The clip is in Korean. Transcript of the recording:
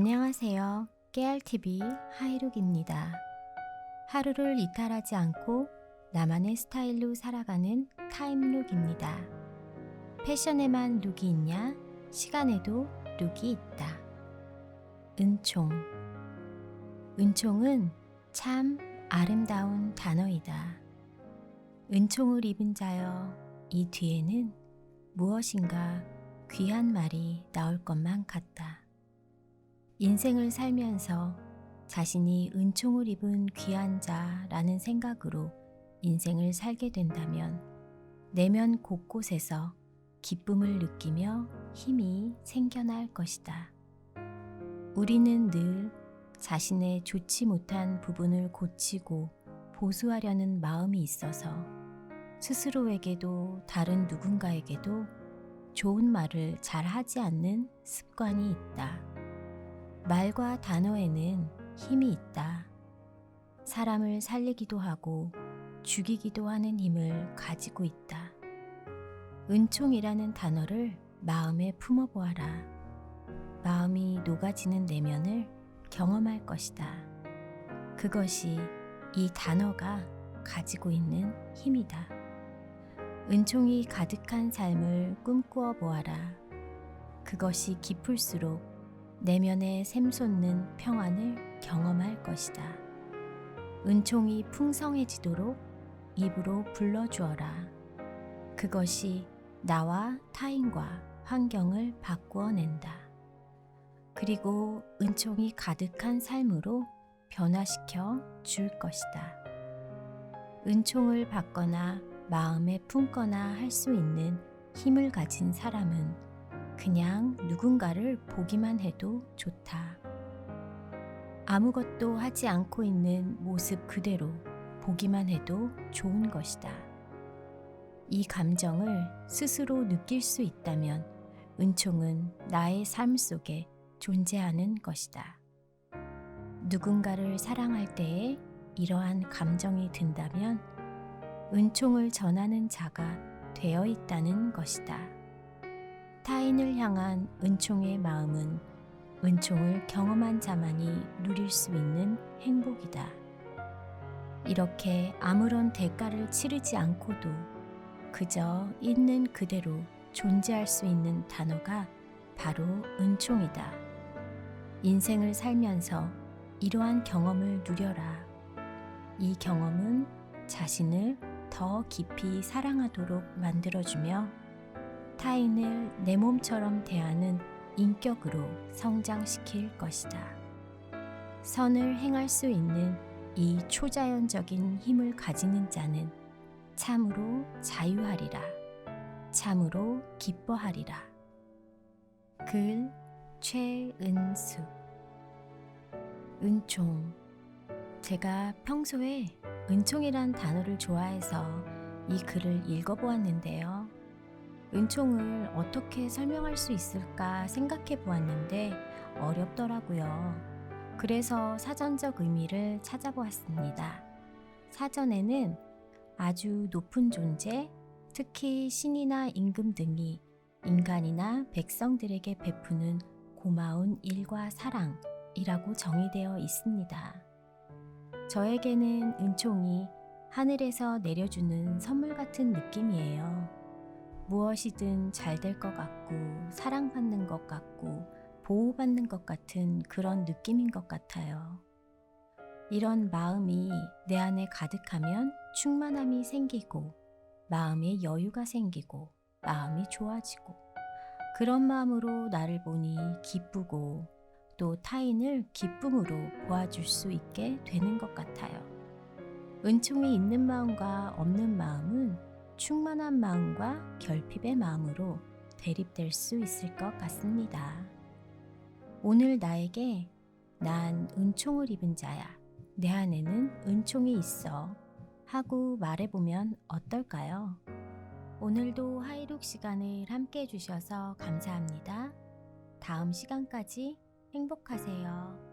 안녕하세요. 깨알TV 하이룩입니다. 하루를 이탈하지 않고 나만의 스타일로 살아가는 타임룩입니다. 패션에만 룩이 있냐? 시간에도 룩이 있다. 은총. 은총은 참 아름다운 단어이다. 은총을 입은 자여, 이 뒤에는 무엇인가 귀한 말이 나올 것만 같다. 인생을 살면서 자신이 은총을 입은 귀한 자라는 생각으로 인생을 살게 된다면 내면 곳곳에서 기쁨을 느끼며 힘이 생겨날 것이다. 우리는 늘 자신의 좋지 못한 부분을 고치고 보수하려는 마음이 있어서 스스로에게도 다른 누군가에게도 좋은 말을 잘 하지 않는 습관이 있다. 말과 단어에는 힘이 있다. 사람을 살리기도 하고 죽이기도 하는 힘을 가지고 있다. 은총이라는 단어를 마음에 품어보아라. 마음이 녹아지는 내면을 경험할 것이다. 그것이 이 단어가 가지고 있는 힘이다. 은총이 가득한 삶을 꿈꾸어 보아라. 그것이 깊을수록 내면에 샘솟는 평안을 경험할 것이다. 은총이 풍성해지도록 입으로 불러주어라. 그것이 나와 타인과 환경을 바꾸어 낸다. 그리고 은총이 가득한 삶으로 변화시켜 줄 것이다. 은총을 받거나 마음에 품거나 할 수 있는 힘을 가진 사람은 그냥 누군가를 보기만 해도 좋다. 아무것도 하지 않고 있는 모습 그대로 보기만 해도 좋은 것이다. 이 감정을 스스로 느낄 수 있다면 은총은 나의 삶 속에 존재하는 것이다. 누군가를 사랑할 때에 이러한 감정이 든다면 은총을 전하는 자가 되어 있다는 것이다. 타인을 향한 은총의 마음은 은총을 경험한 자만이 누릴 수 있는 행복이다. 이렇게 아무런 대가를 치르지 않고도 그저 있는 그대로 존재할 수 있는 단어가 바로 은총이다. 인생을 살면서 이러한 경험을 누려라. 이 경험은 자신을 더 깊이 사랑하도록 만들어주며 타인을 내 몸처럼 대하는 인격으로 성장시킬 것이다. 선을 행할 수 있는 이 초자연적인 힘을 가지는 자는 참으로 자유하리라. 참으로 기뻐하리라. 글 최은수 은총 제가 평소에 은총이란 단어를 좋아해서 이 글을 읽어보았는데요. 은총을 어떻게 설명할 수 있을까 생각해 보았는데 어렵더라고요. 그래서 사전적 의미를 찾아보았습니다. 사전에는 아주 높은 존재, 특히 신이나 임금 등이 인간이나 백성들에게 베푸는 고마운 일과 사랑이라고 정의되어 있습니다. 저에게는 은총이 하늘에서 내려주는 선물 같은 느낌이에요. 무엇이든 잘 될 것 같고, 사랑받는 것 같고, 보호받는 것 같은 그런 느낌인 것 같아요. 이런 마음이 내 안에 가득하면 충만함이 생기고, 마음에 여유가 생기고, 마음이 좋아지고, 그런 마음으로 나를 보니 기쁘고, 또 타인을 기쁨으로 보아줄 수 있게 되는 것 같아요. 은총이 있는 마음과 없는 마음은 충만한 마음과 결핍의 마음으로 대립될 수 있을 것 같습니다. 오늘 나에게 난 은총을 입은 자야. 내 안에는 은총이 있어. 하고 말해보면 어떨까요? 오늘도 하이룩 시간을 함께 해주셔서 감사합니다. 다음 시간까지 행복하세요.